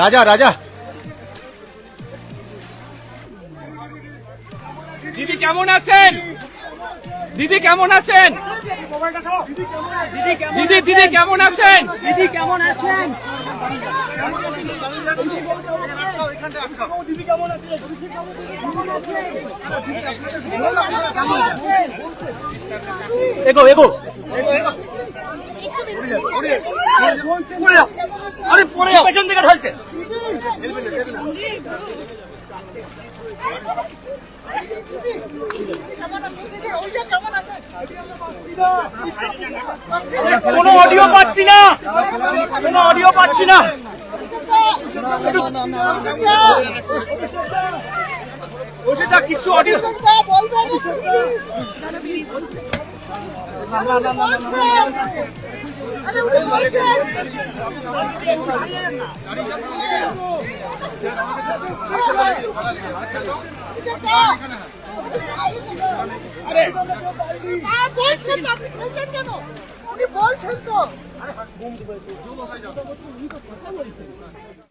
রাজা রাজা। দিদি কেমন আছেন? দিদি কেমন আছেন? দিদি দিদি কেমন আছেন? দিদি কেমন আছেন? এগো এগো। আরে পড়ে যাও পেছন থেকে ঢালছে কোনো অডিও পাচ্ছি না কোনো অডিও পাচ্ছি না ওটা কিছু অডিও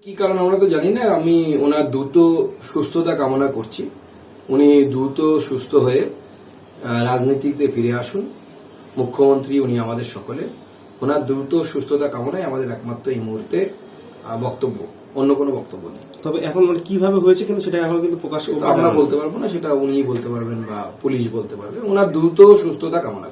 কি কারণ আমরা তো জানি না, আমি ওনার দ্রুত সুস্থতা কামনা করছি। উনি দ্রুত সুস্থ হয়ে রাজনীতিতে ফিরে আসুন। মুখ্যমন্ত্রী উনি আমাদের সকলে। ওনার দ্রুত সুস্থতা কামনায় আমাদের একমাত্র এই মুহূর্তে বক্তব্য। অন্য কোনো বক্তব্য নেই। তবে এখন মানে কীভাবে হয়েছে কিন্তু সেটা এখন কিন্তু প্রকাশ আমরা বলতে পারব না সেটা উনিই বলতে পারবেন বা পুলিশ বলতে পারবে। ওনার দ্রুত সুস্থতা কামনা